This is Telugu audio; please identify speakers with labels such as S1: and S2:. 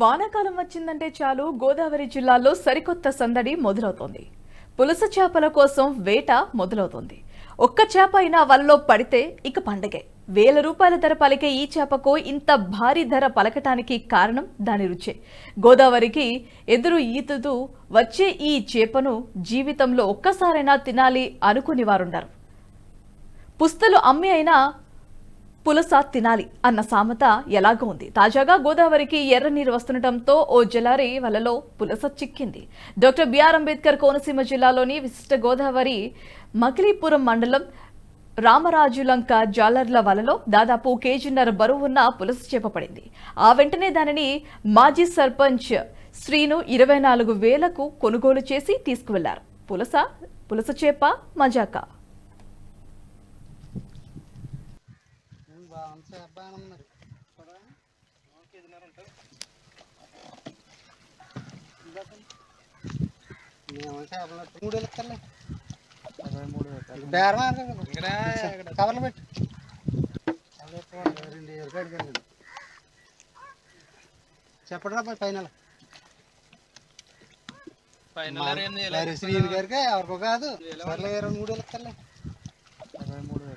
S1: వానాకాలం వచ్చిందంటే చాలు. గోదావరి జిల్లాలో సరికొత్త సందడి మొదలవుతోంది. పులస చేపల కోసం వేట మొదలవుతోంది. ఒక్క చేప అయినా వలలో పడితే ఇక పండగే. వేల రూపాయల ధర పలికే ఈ చేపకు ఇంత భారీ ధర పలకటానికి కారణం దాని రుచే. గోదావరికి ఎదురు ఈతుతూ వచ్చే ఈ చేపను జీవితంలో ఒక్కసారైనా తినాలి అనుకుని వారుండరు. పుస్తలు అమ్మి అయినా పులస తినాలి అన్న సామెత ఎలాగో ఉంది. తాజాగా గోదావరికి ఎర్ర నీరు వస్తుండటంతో ఓ జలారి వలలో పులస చిక్కింది. డాక్టర్ బిఆర్ అంబేద్కర్ కోనసీమ జిల్లాలోని విశిష్ట గోదావరి మకిలీపురం మండలం రామరాజులంక జాలర్ల వలలో దాదాపు కేజీన్నర బరువున్న పులస చేప పడింది. ఆ వెంటనే దానిని మాజీ సర్పంచ్ శ్రీను ఇరవై నాలుగు వేలకు కొనుగోలు చేసి తీసుకువెళ్ళారు. పులస పులస చేప మజాకా.
S2: బాగుంది బాగానే ఉంది మేము చేపలు మూడు వేలు ఇస్తారులే బేరం కవర్లు పెట్టు. రెండు వేలు అడిగాను చెప్పడం రా ఫైనల్. శ్రీని గారికి ఎవరికో కాదు. సర్లే ఇరవై మూడు వేలు ఇస్తారులే బేరం